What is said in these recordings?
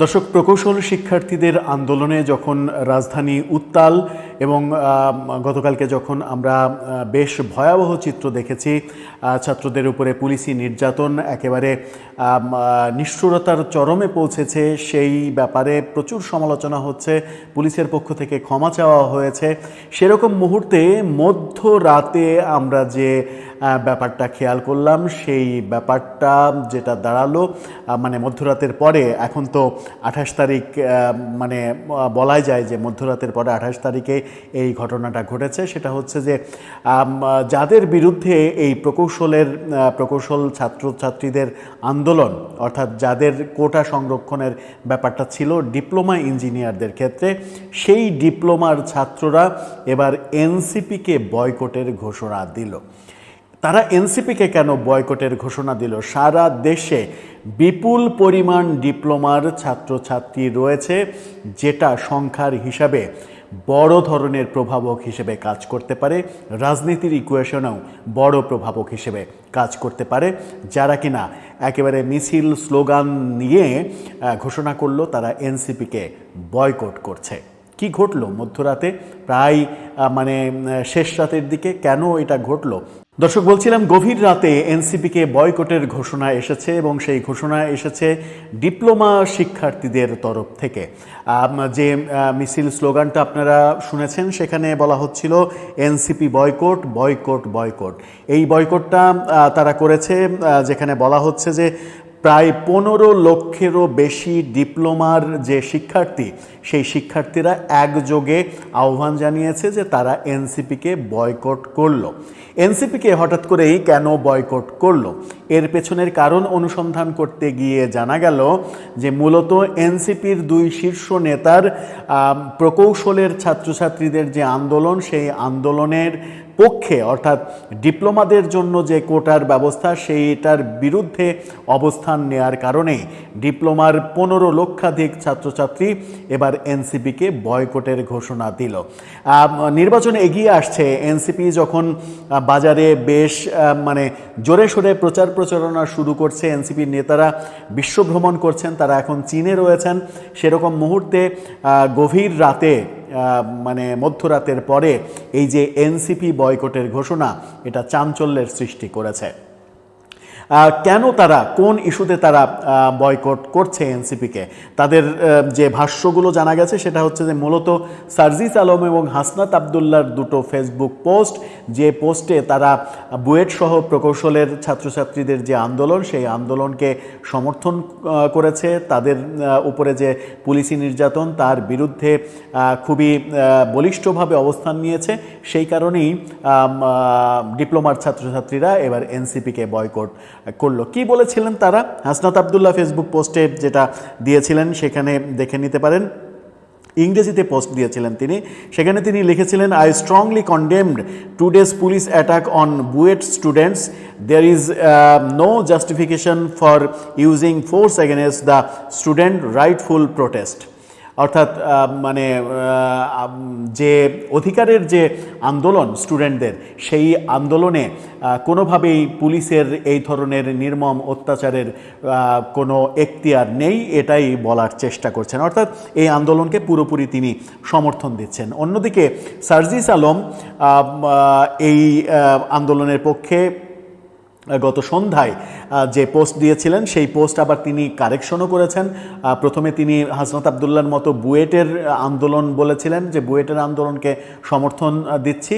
দর্শক, প্রকৌশল শিক্ষার্থীদের আন্দোলনে যখন রাজধানী উত্তাল এবং গতকালকে যখন আমরা বেশ ভয়াবহ চিত্র দেখেছি ছাত্রদের উপরে পুলিশি নির্যাতন একেবারে নিষ্ঠুরতার চরমে পৌঁছেছে, সেই ব্যাপারে প্রচুর সমালোচনা হচ্ছে, পুলিশের পক্ষ থেকে ক্ষমা চাওয়া হয়েছে। সেরকম মুহূর্তে মধ্যরাতে আমরা যে ব্যাপারটা খেয়াল করলাম। সেই ব্যাপারটা যেটা দাঁড়াল মানে মধ্যরাতের পরে, এখন তো আঠাশ তারিখ মানে বলাই যায় যে মধ্যরাতের পরে আঠাশ তারিখে এই ঘটনাটা ঘটেছে। সেটা হচ্ছে যে যাদের বিরুদ্ধে এই প্রকৌশলের প্রকৌশল ছাত্রছাত্রীদের আন্দোলন, অর্থাৎ যাদের কোটা সংরক্ষণের ব্যাপারটা ছিল ডিপ্লোমা ইঞ্জিনিয়ারদের ক্ষেত্রে, সেই ডিপ্লোমার ছাত্ররা এবার এনসিপিকে বয়কটের ঘোষণা দিল। তারা এনসিপিকে কেন বয়কটের ঘোষণা দিল? সারা দেশে বিপুল পরিমাণ ডিপ্লোমার ছাত্রছাত্রী রয়েছে, যেটা সংখ্যার হিসাবে বড় ধরনের প্রভাবক হিসেবে কাজ করতে পারে। রাজনীতির ইকুয়েশনেও বড় প্রভাবক হিসেবে কাজ করতে পারে, যারা কিনা একেবারে মিছিল স্লোগান নিয়ে ঘোষণা করল তারা এনসিপিকে বয়কট করছে। কি ঘটলো মধ্যরাতে? প্রায় মানে শেষ রাতের দিকে কেন এটা ঘটলো? দর্শক, বলছিলাম গভীর রাতে এনসিপিকে বয়কটের ঘোষণা এসেছে এবং সেই ঘোষণা এসেছে ডিপ্লোমা শিক্ষার্থীদের তরফ থেকে। যে মিছিল স্লোগানটা আপনারা শুনেছেন, সেখানে বলা হচ্ছিল এনসিপি বয়কট বয়কট বয়কট। এই বয়কটটা তারা করেছে যেখানে বলা হচ্ছে যে প্রায় পনেরো লক্ষেরও বেশি ডিপ্লোমার যে শিক্ষার্থী, সেই শিক্ষার্থীরা একযোগে আহ্বান জানিয়েছে যে তারা এনসিপিকে বয়কট করল। এনসিপিকে হঠাৎ করেই কেন বয়কট করল? এর পেছনের কারণ অনুসন্ধান করতে গিয়ে জানা গেল যে মূলত এনসিপির দুই শীর্ষ নেতার প্রকৌশলের ছাত্রছাত্রীদের যে আন্দোলন, সেই আন্দোলনের পক্ষে, অর্থাৎ ডিপ্লোমাদের জন্য যে কোটার ব্যবস্থা, সেইটার বিরুদ্ধে অবস্থান নেয়ার কারণে ডিপ্লোমার পনেরো লক্ষাধিক ছাত্রছাত্রী এবার এনসিপিকে বয়কটের ঘোষণা দিল। নির্বাচন এগিয়ে আসছে। এনসিপি যখন বাজারে বেশ মানে জোরে সোরে প্রচার প্রচারণা শুরু করছে, এনসিপির নেতারা বিশ্ব ভ্রমণ করছেন, তারা এখন চীনে রয়েছেন। সেরকম মুহূর্তে গভীর রাতে মানে মধ্যরাতের পরে এই যে এনসিপি বয়কটের ঘোষণা এটা চাঞ্চল্যের সৃষ্টি করেছে। কেন তারা, কোন ইস্যুতে তারা বয়কট করছে এনসিপিকে? তাদের যে ভাষ্যগুলো জানা গেছে সেটা হচ্ছে যে মূলত সার্জিস আলম এবং হাসনাত আবদুল্লার দুটো ফেসবুক পোস্ট, যে পোস্টে তারা বুয়েট সহ প্রকৌশলের ছাত্রছাত্রীদের যে আন্দোলন, সেই আন্দোলনকে সমর্থন করেছে। তাদের উপরে যে পুলিশি নির্যাতন, তার বিরুদ্ধে খুবই বলিষ্ঠভাবে অবস্থান নিয়েছে। সেই কারণেই ডিপ্লোমার ছাত্রছাত্রীরা এবার এনসিপিকে বয়কট করল। কি বলেছিলেন তারা? হাসনাত আবদুল্লাহ ফেসবুক পোস্টে যেটা দিয়েছিলেন, সেখানে দেখে নিতে পারেন। ইংরেজিতে পোস্ট দিয়েছিলেন তিনি। সেখানে তিনি লিখেছিলেন I strongly condemned today's police attack on BUET students there is no justification for using force against the student rightful protest অর্থাৎ মানে যে অধিকারের যে আন্দোলন স্টুডেন্টদের, সেই আন্দোলনে কোনোভাবেই পুলিশের এই ধরনের নির্মম অত্যাচারের কোনো এখতিয়ার নেই, এটাই বলার চেষ্টা করছেন। অর্থাৎ, এই আন্দোলনকে পুরোপুরি তিনি সমর্থন দিচ্ছেন। অন্যদিকে সার্জিস আলম এই আন্দোলনের পক্ষে গত সন্ধ্যায় যে পোস্ট দিয়েছিলেন, সেই পোস্ট আবার তিনি কারেকশনও করেছেন। প্রথমে তিনি হাসনাত আবদুল্লার মতো বুয়েটের আন্দোলন বলেছিলেন যে, বুয়েটের আন্দোলনকে সমর্থন দিচ্ছি।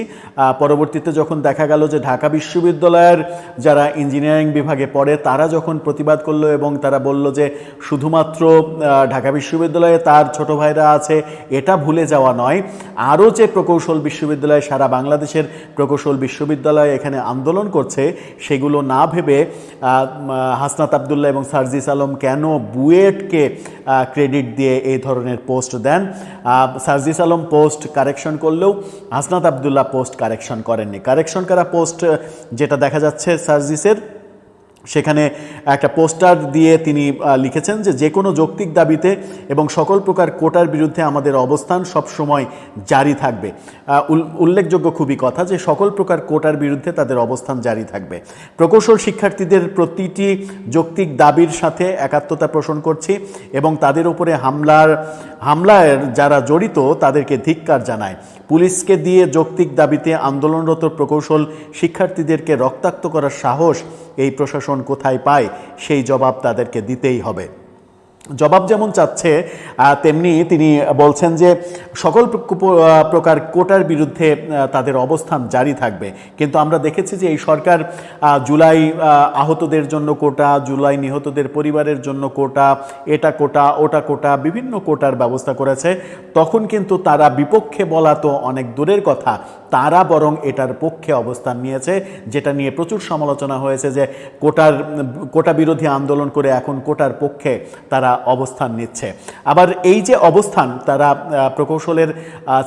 পরবর্তীতে যখন দেখা গেল যে, ঢাকা বিশ্ববিদ্যালয়ের যারা ইঞ্জিনিয়ারিং বিভাগে পড়ে, তারা যখন প্রতিবাদ করল এবং তারা বলল যে, শুধুমাত্র ঢাকা বিশ্ববিদ্যালয়ে তার ছোট ভাইরা আছে, এটা ভুলে যাওয়া নয়। আরও যে প্রকৌশল বিশ্ববিদ্যালয় সারা বাংলাদেশের প্রকৌশল বিশ্ববিদ্যালয় এখানে আন্দোলন করছে, সেগুলো না ভেবে হাসনাত আবদুল্লাহ এবং সার্জিস আলম কেন বুয়েটকে ক্রেডিট দিয়ে এই ধরনের পোস্ট দেন? সার্জিস আলম পোস্ট কারেকশন করলেও হাসনাত আবদুল্লাহ পোস্ট কারেকশন করেননি। কারেকশন করা পোস্ট যেটা দেখা যাচ্ছে সার্জিসের সেখানে একটা পোস্টার দিয়ে তিনি লিখেছেন যে যে কোনো যৌক্তিক দাবিতে এবং সকল প্রকার কোটার বিরুদ্ধে আমাদের অবস্থান সবসময় জারি থাকবে। উল- উল্লেখযোগ্য খুবই কথা যে সকল প্রকার কোটার বিরুদ্ধে তাদের অবস্থান জারি থাকবে। প্রকৌশল শিক্ষার্থীদের প্রতিটি যৌক্তিক দাবির সাথে একাত্মতা পোষণ করছি এবং তাদের উপরে হামলার হামলার যারা জড়িত তাদেরকে ধিক্কার জানায়। পুলিশকে দিয়ে যৌক্তিক দাবিতে আন্দোলনরত প্রকৌশল শিক্ষার্থীদেরকে রক্তাক্ত করার সাহস এই প্রশাসন কোথায় পায়, সেই জবাব তাদেরকে দিতেই হবে। জবাব যেমন চাচ্ছে তেমনি তিনি বলছেন যে সকল প্রকার কোটার বিরুদ্ধে তাদের অবস্থান জারি থাকবে। কিন্তু আমরা দেখেছি যে এই সরকার জুলাই আহতদের জন্য কোটা, জুলাই নিহতদের পরিবারের জন্য কোটা, এটা কোটা, ওটা কোটা, বিভিন্ন কোটার ব্যবস্থা করেছে। তখন কিন্তু তারা বিপক্ষে বলা তো অনেক দূরের কথা। তারা বরং এটার পক্ষে অবস্থান নিয়েছে, যেটা নিয়ে প্রচুর সমালোচনা হয়েছে যে কোটার, কোটা বিরোধী আন্দোলন করে এখন কোটার পক্ষে তারা অবস্থান নিচ্ছে। আবার এই যে অবস্থান, তারা প্রকৌশলের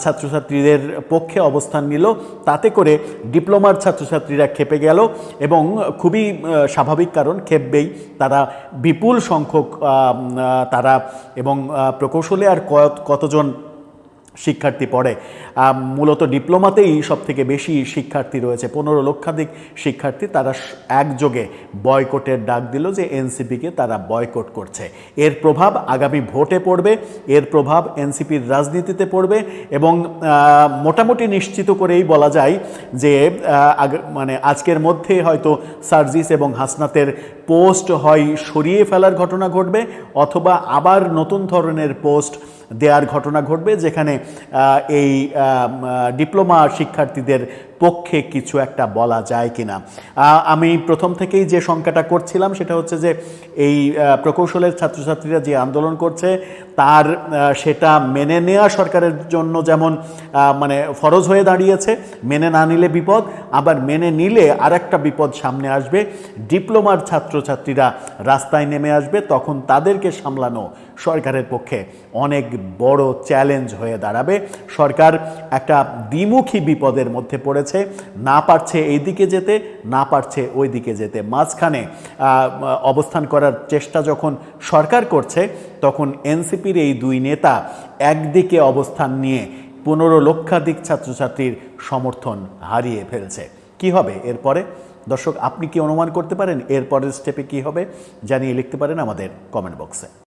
ছাত্রছাত্রীদের পক্ষে অবস্থান নিল, তাতে করে ডিপ্লোমার ছাত্রছাত্রীরা খেপে গেল এবং খুবই স্বাভাবিক কারণ, খেপবেই তারা বিপুল সংখ্যক তারা এবং প্রকৌশলে আর কত- কতজন শিক্ষার্থী পড়ে। মূলত ডিপ্লোমাতেই সব থেকে বেশি শিক্ষার্থী রয়েছে। পনেরো লক্ষাধিক শিক্ষার্থী তারা একযোগে বয়কটের ডাক দিল যে এনসিপিকে তারা বয়কট করছে। এর প্রভাব আগামী ভোটে পড়বে, এর প্রভাব এনসিপির রাজনীতিতে পড়বে এবং মোটামুটি নিশ্চিত করেই বলা যায় যে মানে আজকের মধ্যে হয়তো সার্জিস এবং হাসনাতের পোস্ট হয় সরিয়ে ফেলার ঘটনা ঘটবে অথবা আবার নতুন ধরনের পোস্ট দেওয়ার ঘটনা ঘটবে যেখানে এই ডিপ্লোমা শিক্ষার্থীদের পক্ষে কিছু একটা বলা যায় কিনা। আহ, আমি প্রথম থেকেই যে শঙ্কাটা করছিলাম সেটা হচ্ছে যে এই প্রকৌশলের ছাত্রছাত্রীরা যে আন্দোলন করছে তার সেটা মেনে নেওয়া সরকারের জন্য যেমন মানে ফরজ হয়ে দাঁড়িয়েছে মেনে না নিলে বিপদ আবার মেনে নিলে আর একটা বিপদ সামনে আসবে। ডিপ্লোমার ছাত্রছাত্রীরা রাস্তায় নেমে আসবে তখন তাদেরকে সামলানো সরকারের পক্ষে অনেক বড় চ্যালেঞ্জ হয়ে দাঁড়াবে। সরকার একটা দ্বিমুখী বিপদের মধ্যে পড়েছে, না পারছে এই দিকে যেতে, না পারছে ওই দিকে যেতে। মাঝখানে অবস্থান করার চেষ্টা যখন সরকার করছে, তখন এনসিপির এই দুই নেতা একদিকে অবস্থান নিয়ে পনেরো লক্ষাধিক ছাত্রছাত্রীর সমর্থন হারিয়ে ফেলছে। কি হবে এরপরে? দর্শক, আপনি কি অনুমান করতে পারেন? এরপরের স্টেপে কি হবে? জানিয়ে লিখতে পারেন আমাদের কমেন্ট বক্সে।